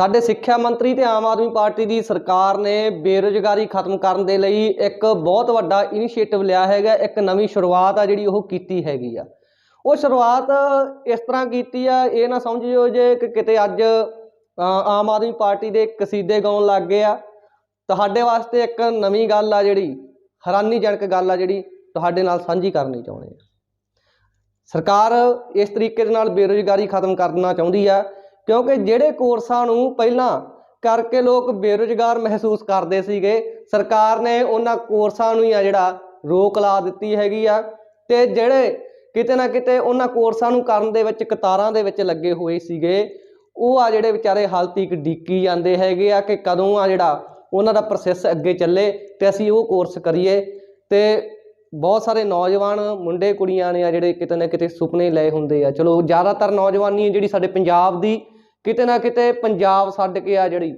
ਸਾਡੇ ਸਿੱਖਿਆ ਮੰਤਰੀ ਤੇ ਆਮ ਆਦਮੀ ਪਾਰਟੀ ਦੀ ਸਰਕਾਰ ਨੇ ਬੇਰੁਜ਼ਗਾਰੀ ਖਤਮ ਕਰਨ ਦੇ ਲਈ ਇੱਕ ਬਹੁਤ ਵੱਡਾ ਇਨੀਸ਼ੀਏਟਿਵ ਲਿਆ ਹੈਗਾ, ਇੱਕ ਨਵੀਂ ਸ਼ੁਰੂਆਤ ਆ ਜਿਹੜੀ ਉਹ ਕੀਤੀ ਹੈਗੀ ਆ। ਉਹ ਸ਼ੁਰੂਆਤ ਇਸ ਤਰ੍ਹਾਂ ਕੀਤੀ ਆ, ਇਹ ਨਾ ਸਮਝਿਓ ਜੇ ਕਿ ਕਿਤੇ ਅੱਜ ਆਮ ਆਦਮੀ ਪਾਰਟੀ ਦੇ ਕਸੀਦੇ ਗਾਉਣ ਲੱਗ ਗਏ ਆ, ਤੁਹਾਡੇ ਵਾਸਤੇ ਇੱਕ ਨਵੀਂ ਗੱਲ ਆ ਜਿਹੜੀ, ਹੈਰਾਨੀਜਨਕ ਗੱਲ ਆ ਜਿਹੜੀ ਤੁਹਾਡੇ ਨਾਲ ਸਾਂਝੀ ਕਰਨੀ ਚਾਹੁੰਦੇ ਆ। ਸਰਕਾਰ ਇਸ ਤਰੀਕੇ ਦੇ ਨਾਲ ਬੇਰੁਜ਼ਗਾਰੀ ਖਤਮ ਕਰਨਾ ਚਾਹੁੰਦੀ ਆ ਕਿਉਂਕਿ ਜਿਹੜੇ ਕੋਰਸਾਂ ਨੂੰ ਪਹਿਲਾਂ ਕਰਕੇ ਲੋਕ ਬੇਰੁਜ਼ਗਾਰ ਮਹਿਸੂਸ ਕਰਦੇ ਸੀਗੇ, ਸਰਕਾਰ ਨੇ ਉਹਨਾਂ ਕੋਰਸਾਂ ਨੂੰ ਹੀ ਆ ਜਿਹੜਾ ਰੋਕ ਲਾ ਦਿੱਤੀ ਹੈਗੀ ਆ। ਤੇ ਜਿਹੜੇ ਕਿਤੇ ਨਾ ਕਿਤੇ ਉਹਨਾਂ ਕੋਰਸਾਂ ਨੂੰ ਕਰਨ ਦੇ ਵਿੱਚ ਕਤਾਰਾਂ ਦੇ ਵਿੱਚ ਲੱਗੇ ਹੋਏ ਸੀਗੇ, ਉਹ ਆ ਜਿਹੜੇ ਵਿਚਾਰੇ ਹਾਲ ਤੀਕ ਡੀਕੀ ਜਾਂਦੇ ਹੈਗੇ ਆ ਕਿ ਕਦੋਂ ਆ ਜਿਹੜਾ ਉਹਨਾਂ ਦਾ ਪ੍ਰੋਸੈਸ ਅੱਗੇ ਚੱਲੇ ਤੇ ਅਸੀਂ ਉਹ ਕੋਰਸ ਕਰੀਏ। ਤੇ ਬਹੁਤ ਸਾਰੇ ਨੌਜਵਾਨ ਮੁੰਡੇ ਕੁੜੀਆਂ ਨੇ ਆ ਜਿਹੜੇ ਕਿਤੇ ਨਾ ਕਿਤੇ ਸੁਪਨੇ ਲਏ ਹੁੰਦੇ ਆ। ਚਲੋ ਜ਼ਿਆਦਾਤਰ ਨੌਜਵਾਨੀ ਜਿਹੜੀ ਸਾਡੇ ਪੰਜਾਬ ਦੀ ਕਿਤੇ ਨਾ ਕਿਤੇ ਪੰਜਾਬ ਛੱਡ ਕੇ ਆ ਜਿਹੜੀ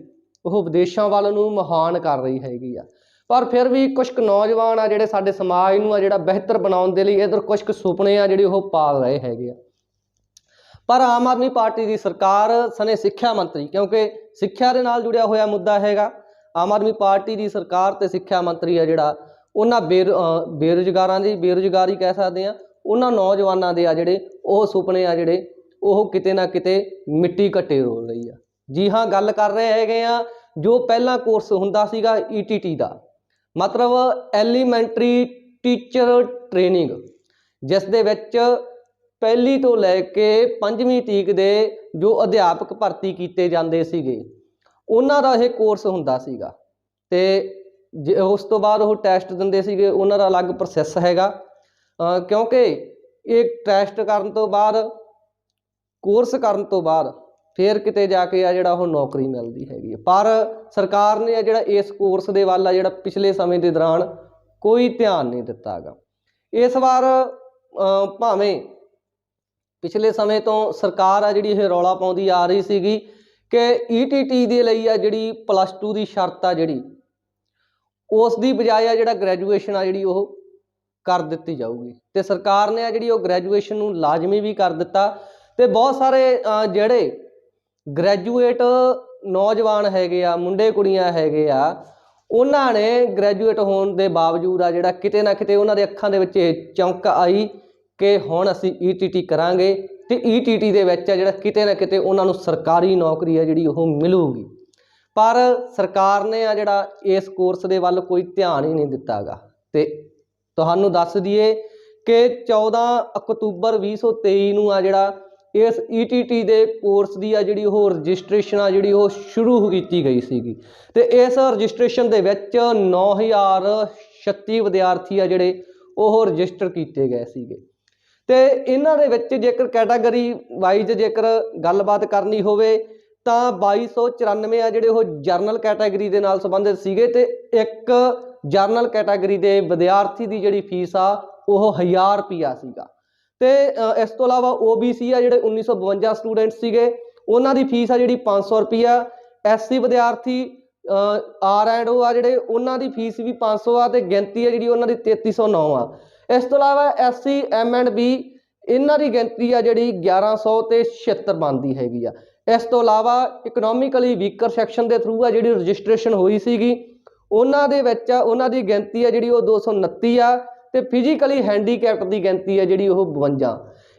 ਉਹ ਵਿਦੇਸ਼ਾਂ ਵੱਲ ਨੂੰ ਮਹਾਨ ਕਰ ਰਹੀ ਹੈਗੀ ਆ। ਪਰ ਫਿਰ ਵੀ ਕੁਝ ਕੁ ਨੌਜਵਾਨ ਆ ਜਿਹੜੇ ਸਾਡੇ ਸਮਾਜ ਨੂੰ ਆ ਜਿਹੜਾ ਬਿਹਤਰ ਬਣਾਉਣ ਦੇ ਲਈ ਇਧਰ ਕੁਝ ਕੁ ਸੁਪਨੇ ਆ ਜਿਹੜੇ ਉਹ ਪਾਲ ਰਹੇ ਹੈਗੇ ਆ। ਪਰ ਆਮ ਆਦਮੀ ਪਾਰਟੀ ਦੀ ਸਰਕਾਰ ਸਨੇ ਸਿੱਖਿਆ ਮੰਤਰੀ, ਕਿਉਂਕਿ ਸਿੱਖਿਆ ਦੇ ਨਾਲ ਜੁੜਿਆ ਹੋਇਆ ਮੁੱਦਾ ਹੈਗਾ। ਆਮ ਆਦਮੀ ਪਾਰਟੀ ਦੀ ਸਰਕਾਰ ਤੇ ਸਿੱਖਿਆ ਮੰਤਰੀ ਆ ਜਿਹੜਾ ਉਹਨਾਂ ਬੇਰ ਬੇਰੁਜ਼ਗਾਰਾਂ ਦੀ, ਬੇਰੁਜ਼ਗਾਰੀ ਕਹਿ ਸਕਦੇ ਆ ਉਹਨਾਂ ਨੌਜਵਾਨਾਂ ਦੇ ਆ ਜਿਹੜੇ, ਉਹ ਸੁਪਨੇ ਆ ਜਿਹੜੇ, ਉਹ ਕਿਤੇ ਨਾ ਕਿਤੇ ਮਿੱਟੀ ਘੱਟੇ ਰੋਲ ਰਹੀ ਆ। ਜੀ ਹਾਂ, ਗੱਲ ਕਰ ਰਹੇ ਹੈਗੇ ਆ, ਜੋ ਪਹਿਲਾ ਕੋਰਸ ਹੁੰਦਾ ਸੀਗਾ ETT ਦਾ। ਮਤਲਬ ਐਲੀਮੈਂਟਰੀ ਟੀਚਰ ਟ੍ਰੇਨਿੰਗ ਜਿਸ ਦੇ ਵਿੱਚ ਪਹਿਲੀ ਤੋਂ ਲੈ ਕੇ ਪੰਜਵੀਂ ਤੀਕ ਦੇ ਜੋ ਅਧਿਆਪਕ ਭਰਤੀ ਕੀਤੇ ਜਾਂਦੇ ਸੀਗੇ, ਉਹਨਾਂ ਦਾ ਇਹ ਕੋਰਸ ਹੁੰਦਾ ਸੀਗਾ। ਤੇ ਉਸ ਤੋਂ ਬਾਅਦ ਉਹ ਟੈਸਟ ਦਿੰਦੇ ਸੀਗੇ, ਉਹਨਾਂ ਦਾ ਅਲੱਗ ਪ੍ਰੋਸੈਸ ਹੈਗਾ। ਕਿਉਂਕਿ ਇਹ ਟੈਸਟ ਕਰਨ ਤੋਂ ਬਾਅਦ ਕੋਰਸ ਕਰਨ ਤੋਂ ਬਾਅਦ ਫਿਰ ਕਿਤੇ ਜਾ ਕੇ ਆ ਜਿਹੜਾ ਉਹ ਨੌਕਰੀ ਮਿਲਦੀ ਹੈਗੀ ਪਰ ਸਰਕਾਰ ਨੇ ਆ ਜਿਹੜਾ ਇਸ ਕੋਰਸ ਦੇ ਵੱਲ ਆ ਜਿਹੜਾ ਪਿਛਲੇ ਸਮੇਂ ਦੇ ਦੌਰਾਨ ਕੋਈ ਧਿਆਨ ਨਹੀਂ ਦਿੱਤਾ ਹੈਗਾ। ਇਸ ਵਾਰ ਭਾਵੇਂ ਪਿਛਲੇ ਸਮੇਂ ਤੋਂ ਸਰਕਾਰ ਆ ਜਿਹੜੀ ਇਹ ਰੌਲਾ ਪਾਉਂਦੀ ਆ ਰਹੀ ਸੀਗੀ ਕਿ ETT ਦੇ ਲਈ ਆ ਜਿਹੜੀ ਪਲੱਸ 2 ਦੀ ਸ਼ਰਤ ਆ ਜਿਹੜੀ ਉਸ ਦੀ ਬਜਾਏ ਆ ਜਿਹੜਾ ਗ੍ਰੈਜੂਏਸ਼ਨ ਆ ਜਿਹੜੀ ਉਹ ਕਰ ਦਿੱਤੀ ਜਾਊਗੀ। ਤੇ ਸਰਕਾਰ ਨੇ ਆ ਜਿਹੜੀ ਉਹ ਗ੍ਰੈਜੂਏਸ਼ਨ ਨੂੰ ਲਾਜ਼ਮੀ ਵੀ ਕਰ ਦਿੱਤਾ ਤੇ ਬਹੁਤ ਸਾਰੇ ਜਿਹੜੇ ਗ੍ਰੈਜੂਏਟ ਨੌਜਵਾਨ ਹੈਗੇ ਆ, ਮੁੰਡੇ ਕੁੜੀਆਂ ਹੈਗੇ ਆ, ਉਹਨਾਂ ਨੇ ਗ੍ਰੈਜੂਏਟ ਹੋਣ ਦੇ ਬਾਵਜੂਦ ਆ ਜਿਹੜਾ ਕਿਤੇ ਨਾ ਕਿਤੇ ਉਹਨਾਂ ਦੇ ਅੱਖਾਂ ਦੇ ਵਿੱਚ ਇਹ ਚੌਂਕ ਆਈ ਕਿ ਹੁਣ ਅਸੀਂ ETT ਕਰਾਂਗੇ ਤੇ ETT ਦੇ ਵਿੱਚ ਆ ਜਿਹੜਾ ਕਿਤੇ ਨਾ ਕਿਤੇ ਉਹਨਾਂ ਨੂੰ ਸਰਕਾਰੀ ਨੌਕਰੀ ਆ ਜਿਹੜੀ ਉਹ ਮਿਲੂਗੀ। ਪਰ ਸਰਕਾਰ ਨੇ ਆ ਜਿਹੜਾ ਇਸ ਕੋਰਸ ਦੇ ਵੱਲ ਕੋਈ ਧਿਆਨ ਹੀ ਨਹੀਂ ਦਿੱਤਾਗਾ ਤੇ ਤੁਹਾਨੂੰ ਦੱਸ ਦਈਏ ਕਿ 14 ਅਕਤੂਬਰ 2023 ਨੂੰ ਆ ਜਿਹੜਾ ਇਸ ETT ਦੇ ਕੋਰਸ ਦੀ ਆ ਜਿਹੜੀ ਉਹ ਰਜਿਸਟ੍ਰੇਸ਼ਨ ਆ ਜਿਹੜੀ ਉਹ ਸ਼ੁਰੂ ਕੀਤੀ ਗਈ ਸੀਗੀ। ਤੇ ਇਸ ਰਜਿਸਟ੍ਰੇਸ਼ਨ ਦੇ ਵਿੱਚ 9036 ਵਿਦਿਆਰਥੀ ਆ ਜਿਹੜੇ ਉਹ ਰਜਿਸਟਰ ਕੀਤੇ ਗਏ ਸੀਗੇ। ਤੇ ਇਹਨਾਂ ਦੇ ਵਿੱਚ ਜੇਕਰ ਕੈਟਾਗਰੀ ਵਾਈਜ਼ ਜੇਕਰ ਗੱਲਬਾਤ ਕਰਨੀ ਹੋਵੇ ਤਾਂ 2294 ਆ ਜਿਹੜੇ ਉਹ ਜਰਨਲ ਕੈਟਾਗਰੀ ਦੇ ਨਾਲ ਸੰਬੰਧਿਤ ਸੀਗੇ ਤੇ ਇੱਕ ਜਰਨਲ ਕੈਟਾਗਰੀ ਦੇ ਵਿਦਿਆਰਥੀ ਦੀ ਜਿਹੜੀ ਫੀਸ ਆ, ਉਹ 1000 ਰੁਪਿਆ ਸੀਗਾ। ਤੇ ਇਸ ਤੋਂ ਇਲਾਵਾ OBC ਆ ਜਿਹੜੇ 1952 ਸਟੂਡੈਂਟ ਸੀਗੇ, ਉਹਨਾਂ ਦੀ ਫੀਸ ਆ ਜਿਹੜੀ 500 ਰੁਪਿਆ SC ਵਿਦਿਆਰਥੀ ਆਰ ਐਂਡ ਓ ਆ ਜਿਹੜੇ, ਉਹਨਾਂ ਦੀ ਫੀਸ ਵੀ 500 ਆ ਤੇ ਗਿਣਤੀ ਆ ਜਿਹੜੀ ਉਹਨਾਂ ਦੀ 3309 ਆ। ਇਸ ਤੋਂ ਇਲਾਵਾ SC M ਐਂਡ ਬੀ ਇਹਨਾਂ ਦੀ ਗਿਣਤੀ ਆ ਜਿਹੜੀ 1100 ਤੇ 76 ਬਣਦੀ ਹੈਗੀ ਆ। ਇਸ ਤੋਂ ਇਲਾਵਾ ਇਕਨੋਮਿਕਲੀ ਵੀਕਰ ਸੈਕਸ਼ਨ ਦੇ ਥਰੂ ਆ ਜਿਹੜੀ ਰਜਿਸਟ੍ਰੇਸ਼ਨ ਹੋਈ ਸੀਗੀ, ਉਹਨਾਂ ਦੇ ਵਿੱਚ ਉਹਨਾਂ ਦੀ ਗਿਣਤੀ ਆ ਜਿਹੜੀ ਉਹ 229 ਆ ਤੇ ਫਿਜ਼ੀਕਲੀ ਹੈਂਡੀਕੈਪਟ ਦੀ ਗਿਣਤੀ ਆ ਜਿਹੜੀ ਉਹ 52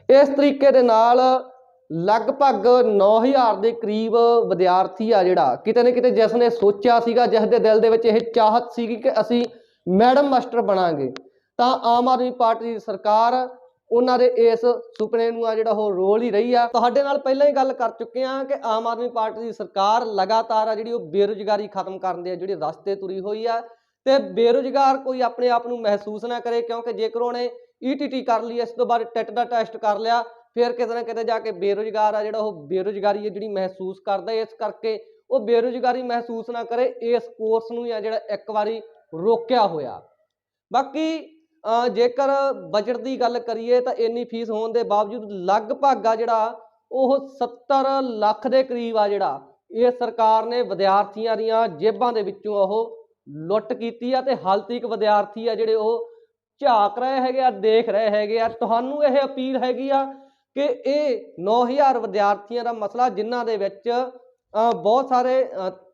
ਇਸ ਤਰੀਕੇ ਦੇ ਨਾਲ ਲਗਭਗ 9000 ਦੇ ਕਰੀਬ ਵਿਦਿਆਰਥੀ ਆ ਜਿਹੜਾ, ਕਿਤੇ ਨਾ ਕਿਤੇ ਜਿਸ ਨੇ ਸੋਚਿਆ ਸੀਗਾ, ਜਿਸ ਦੇ ਦਿਲ ਦੇ ਵਿੱਚ ਇਹ ਚਾਹਤ ਸੀਗੀ ਕਿ ਅਸੀਂ ਮੈਡਮ ਮਾਸਟਰ ਬਣਾਂਗੇ। ਤਾਂ ਆਮ ਆਦਮੀ ਪਾਰਟੀ ਦੀ ਸਰਕਾਰ ਉਹਨਾਂ ਦੇ ਇਸ ਸੁਪਨੇ ਨੂੰ ਆ ਜਿਹੜਾ ਉਹ ਰੋਲ ਹੀ ਰਹੀ ਆ। ਤੁਹਾਡੇ ਨਾਲ ਪਹਿਲਾਂ ਹੀ ਗੱਲ ਕਰ ਚੁੱਕੇ ਆ ਕਿ ਆਮ ਆਦਮੀ ਪਾਰਟੀ ਦੀ ਸਰਕਾਰ ਲਗਾਤਾਰ ਆ ਜਿਹੜੀ ਉਹ ਬੇਰੁਜ਼ਗਾਰੀ ਖਤਮ ਕਰਨ ਦੇ ਜਿਹੜੇ ਰਸਤੇ ਤੁਰੀ ਹੋਈ ਆ। ਤੇ ਬੇਰੁਜ਼ਗਾਰ ਕੋਈ ਆਪਣੇ ਆਪ ਨੂੰ ਮਹਿਸੂਸ ਨਾ ਕਰੇ, ਕਿਉਂਕਿ ਜੇਕਰ ਉਹਨੇ ETT ਕਰ ਲਈ, ਇਸ ਤੋਂ ਬਾਅਦ ਟੈਟ ਦਾ ਟੈਸਟ ਕਰ ਲਿਆ, ਫਿਰ ਕਿਤੇ ਨਾ ਕਿਤੇ ਜਾ ਕੇ ਬੇਰੁਜ਼ਗਾਰ ਆ ਜਿਹੜਾ ਉਹ ਬੇਰੁਜ਼ਗਾਰੀ ਹੈ ਜਿਹੜੀ ਮਹਿਸੂਸ ਕਰਦਾ ਇਸ ਕਰਕੇ ਉਹ ਬੇਰੁਜ਼ਗਾਰੀ ਮਹਿਸੂਸ ਨਾ ਕਰੇ, ਇਸ ਕੋਰਸ ਨੂੰ ਆ ਜਿਹੜਾ ਇੱਕ ਵਾਰੀ ਰੋਕਿਆ ਹੋਇਆ। ਬਾਕੀ ਜੇਕਰ ਬਜਟ ਦੀ ਗੱਲ ਕਰੀਏ ਤਾਂ ਇੰਨੀ ਫੀਸ ਹੋਣ ਦੇ ਬਾਵਜੂਦ ਲਗਭਗ ਆ ਜਿਹੜਾ, ਉਹ 70 ਲੱਖ ਦੇ ਕਰੀਬ ਆ ਜਿਹੜਾ, ਇਹ ਸਰਕਾਰ ਨੇ ਵਿਦਿਆਰਥੀਆਂ ਦੀਆਂ ਜੇਬਾਂ ਦੇ ਵਿੱਚੋਂ ਉਹ ਲੁੱਟ ਕੀਤੀ ਆ ਤੇ ਹਾਲ ਤੀਕ ਵਿਦਿਆਰਥੀ ਆ ਜਿਹੜੇ ਉਹ ਝਾਕ ਰਹੇ ਹੈਗੇ ਆ, ਦੇਖ ਰਹੇ ਹੈਗੇ ਆ। ਤੁਹਾਨੂੰ ਇਹ ਅਪੀਲ ਹੈਗੀ ਆ ਕਿ ਇਹ 9000 ਵਿਦਿਆਰਥੀਆਂ ਦਾ ਮਸਲਾ, ਜਿਨ੍ਹਾਂ ਦੇ ਵਿੱਚ ਬਹੁਤ ਸਾਰੇ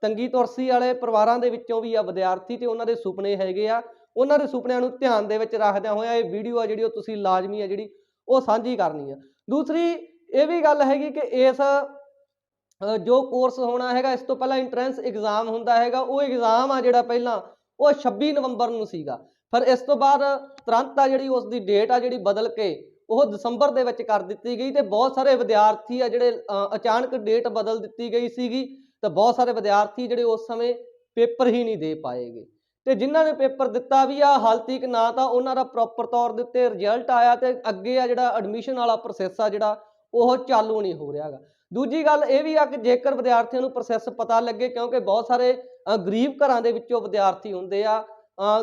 ਤੰਗੀ ਤੁਰਸੀ ਵਾਲੇ ਪਰਿਵਾਰਾਂ ਦੇ ਵਿੱਚੋਂ ਵੀ ਆ ਵਿਦਿਆਰਥੀ ਤੇ ਉਹਨਾਂ ਦੇ ਸੁਪਨੇ ਹੈਗੇ ਆ। ਉਹਨਾਂ ਦੇ ਸੁਪਨਿਆਂ ਨੂੰ ਧਿਆਨ ਦੇ ਵਿੱਚ ਰੱਖਦਿਆਂ ਹੋਇਆ ਇਹ ਵੀਡੀਓ ਆ ਜਿਹੜੀ ਉਹ ਤੁਸੀਂ ਲਾਜ਼ਮੀ ਆ ਜਿਹੜੀ ਉਹ ਸਾਂਝੀ ਕਰਨੀ ਆ। ਦੂਸਰੀ ਇਹ ਵੀ ਗੱਲ ਹੈਗੀ ਕਿ ਇਸ ਜੋ ਕੋਰਸ ਹੋਣਾ ਹੈਗਾ, ਇਸ ਤੋਂ ਪਹਿਲਾਂ ਇੰਟਰੈਂਸ ਐਗਜ਼ਾਮ ਹੁੰਦਾ ਹੈਗਾ, ਉਹ ਐਗਜ਼ਾਮ ਆ ਜਿਹੜਾ ਪਹਿਲਾਂ, ਉਹ 26 ਨਵੰਬਰ ਨੂੰ ਸੀਗਾ। ਫਿਰ ਇਸ ਤੋਂ ਬਾਅਦ ਤੁਰੰਤ ਆ ਜਿਹੜੀ ਉਸ ਦੀ ਡੇਟ ਆ ਜਿਹੜੀ ਬਦਲ ਕੇ ਉਹ ਦਸੰਬਰ ਦੇ ਵਿੱਚ ਕਰ ਦਿੱਤੀ ਗਈ ਤੇ ਬਹੁਤ ਸਾਰੇ ਵਿਦਿਆਰਥੀ ਆ ਜਿਹੜੇ ਅਚਾਨਕ ਡੇਟ ਬਦਲ ਦਿੱਤੀ ਗਈ ਸੀਗੀ ਤੇ ਬਹੁਤ ਸਾਰੇ ਵਿਦਿਆਰਥੀ ਜਿਹੜੇ ਉਸ ਸਮੇਂ ਪੇਪਰ ਹੀ ਨਹੀਂ ਦੇ ਪਾਏਗੇ ਤੇ ਜਿਨ੍ਹਾਂ ਨੇ ਪੇਪਰ ਦਿੱਤਾ ਵੀ ਆ ਹਾਲ ਤੀਕ ਨਾ ਤਾਂ ਉਹਨਾਂ ਦਾ ਪ੍ਰੋਪਰ ਤੌਰ ਦੇ ਉੱਤੇ ਰਿਜ਼ਲਟ ਆਇਆ ਤੇ ਅੱਗੇ ਆ ਜਿਹੜਾ ਐਡਮਿਸ਼ਨ ਵਾਲਾ ਪ੍ਰੋਸੈਸ ਆ ਜਿਹੜਾ, ਉਹ ਚਾਲੂ ਨਹੀਂ ਹੋ ਰਿਹਾਗਾ ਦੂਜੀ ਗੱਲ ਇਹ ਵੀ ਆ ਕਿ ਜੇਕਰ ਵਿਦਿਆਰਥੀਆਂ ਨੂੰ ਪ੍ਰੋਸੈਸ ਪਤਾ ਲੱਗੇ, ਕਿਉਂਕਿ ਬਹੁਤ ਸਾਰੇ ਗਰੀਬ ਘਰਾਂ ਦੇ ਵਿੱਚੋਂ ਵਿਦਿਆਰਥੀ ਹੁੰਦੇ ਆ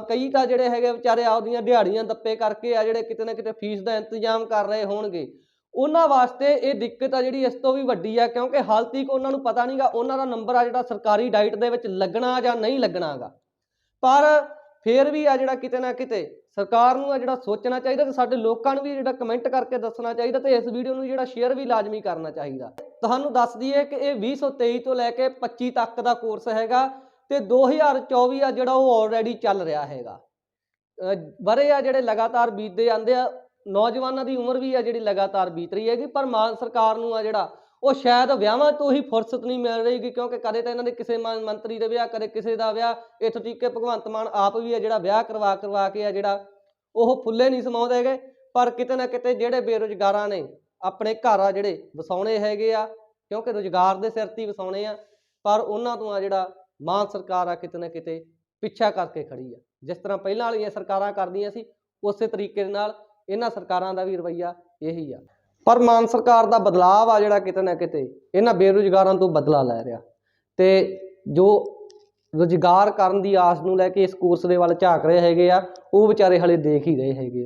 ਕਈ ਤਾਂ ਜਿਹੜੇ ਹੈਗੇ ਵਿਚਾਰੇ ਆਪਦੀਆਂ ਦਿਹਾੜੀਆਂ ਦੱਪੇ ਕਰਕੇ ਆ, ਜਿਹੜੇ ਕਿਤੇ ਨਾ ਕਿਤੇ ਫੀਸ ਦਾ ਇੰਤਜ਼ਾਮ ਕਰ ਰਹੇ ਹੋਣਗੇ। ਉਹਨਾਂ ਵਾਸਤੇ ਇਹ ਦਿੱਕਤ ਆ ਜਿਹੜੀ ਇਸ ਤੋਂ ਵੀ ਵੱਡੀ ਆ, ਕਿਉਂਕਿ ਹਾਲ ਤੀਕ ਉਹਨਾਂ ਨੂੰ ਪਤਾ ਨਹੀਂਗਾ ਉਹਨਾਂ ਦਾ ਨੰਬਰ ਆ ਜਿਹੜਾ ਸਰਕਾਰੀ ਡਾਈਟ ਦੇ ਵਿੱਚ ਲੱਗਣਾ ਜਾਂ ਨਹੀਂ ਲੱਗਣਾਗਾ ਪਰ ਫੇਰ ਵੀ ਆ ਜਿਹੜਾ ਕਿਤੇ ਨਾ ਕਿਤੇ ਸਰਕਾਰ ਨੂੰ ਆ ਜਿਹੜਾ ਸੋਚਣਾ ਚਾਹੀਦਾ ਤੇ ਸਾਡੇ ਲੋਕਾਂ ਨੂੰ ਵੀ ਜਿਹੜਾ ਕਮੈਂਟ ਕਰਕੇ ਦੱਸਣਾ ਚਾਹੀਦਾ ਤੇ ਇਸ ਵੀਡੀਓ ਨੂੰ ਜਿਹੜਾ ਸ਼ੇਅਰ ਵੀ ਲਾਜ਼ਮੀ ਕਰਨਾ ਚਾਹੀਦਾ। ਤੁਹਾਨੂੰ ਦੱਸ ਦਈਏ ਕਿ ਇਹ 2023 ਤੋਂ ਲੈ ਕੇ 25 ਤੱਕ ਦਾ ਕੋਰਸ ਹੈਗਾ ਤੇ 2024 ਆ ਜਿਹੜਾ ਉਹ ਆਲਰੇਡੀ ਚੱਲ ਰਿਹਾ ਹੈਗਾ। ਅਹ ਵਰੇ ਆ ਜਿਹੜੇ ਲਗਾਤਾਰ ਬੀਤਦੇ ਜਾਂਦੇ ਆ, ਨੌਜਵਾਨਾਂ ਦੀ ਉਮਰ ਵੀ ਆ ਜਿਹੜੀ ਲਗਾਤਾਰ ਬੀਤ ਰਹੀ ਹੈਗੀ, ਪਰ ਮਾਨ ਸਰਕਾਰ ਨੂੰ ਆ ਜਿਹੜਾ ਉਹ ਸ਼ਾਇਦ ਵਿਆਹਾਂ ਤੋਂ ਹੀ ਫੁਰਸਤ ਨਹੀਂ ਮਿਲ ਰਹੀਗੀ ਕਿਉਂਕਿ ਕਦੇ ਤਾਂ ਇਹਨਾਂ ਦੇ ਕਿਸੇ ਮੰ- ਮੰਤਰੀ ਦੇ ਵਿਆਹ, ਕਦੇ ਕਿਸੇ ਦਾ ਵਿਆਹ, ਇੱਥੋਂ ਤੱਕ ਕਿ ਭਗਵੰਤ ਮਾਨ ਆਪ ਵੀ ਹੈ ਜਿਹੜਾ ਵਿਆਹ ਕਰਵਾ ਕਰਵਾ ਕੇ ਆ ਜਿਹੜਾ, ਉਹ ਫੁੱਲੇ ਨਹੀਂ ਸਮਾਉਂਦੇ ਹੈਗੇ, ਪਰ ਕਿਤੇ ਨਾ ਕਿਤੇ ਜਿਹੜੇ ਬੇਰੁਜ਼ਗਾਰਾਂ ਨੇ ਆਪਣੇ ਘਰ ਆ ਜਿਹੜੇ ਵਸਾਉਣੇ ਹੈਗੇ ਆ, ਕਿਉਂਕਿ ਰੁਜ਼ਗਾਰ ਦੇ ਸਿਰ ਤੇ ਵਸਾਉਣੇ ਆ, ਪਰ ਉਹਨਾਂ ਤੋਂ ਆ ਜਿਹੜਾ ਮਾਨ ਸਰਕਾਰ ਆ ਕਿਤੇ ਨਾ ਕਿਤੇ ਪਿੱਛਾ ਕਰਕੇ ਖੜੀ ਆ। ਜਿਸ ਤਰ੍ਹਾਂ ਪਹਿਲਾਂ ਵਾਲੀਆਂ ਸਰਕਾਰਾਂ ਕਰਦੀਆਂ ਸੀ, ਉਸੇ ਤਰੀਕੇ ਦੇ ਨਾਲ ਇਹਨਾਂ ਸਰਕਾਰਾਂ ਦਾ ਵੀ ਰਵੱਈਆ ਇਹੀ ਆ। ਪਰ ਮਾਨ ਸਰਕਾਰ ਦਾ ਬਦਲਾਅ ਆ ਜਿਹੜਾ ਕਿਤੇ ਨਾ ਕਿਤੇ, ਇਹਨਾਂ ਬੇਰੁਜ਼ਗਾਰਾਂ ਤੋਂ ਬਦਲਾ ਲੈ ਰਿਹਾ। ਤੇ ਜੋ ਰੁਜ਼ਗਾਰ ਕਰਨ ਦੀ ਆਸ ਨੂੰ ਲੈ ਕੇ ਇਸ ਕੋਰਸ ਦੇ ਵੱਲ ਝਾਕ ਰਹੇ ਹੈਗੇ ਆ, ਉਹ ਵਿਚਾਰੇ ਹਲੇ ਦੇਖ ਹੀ ਰਹੇ ਹੈਗੇ ਆ।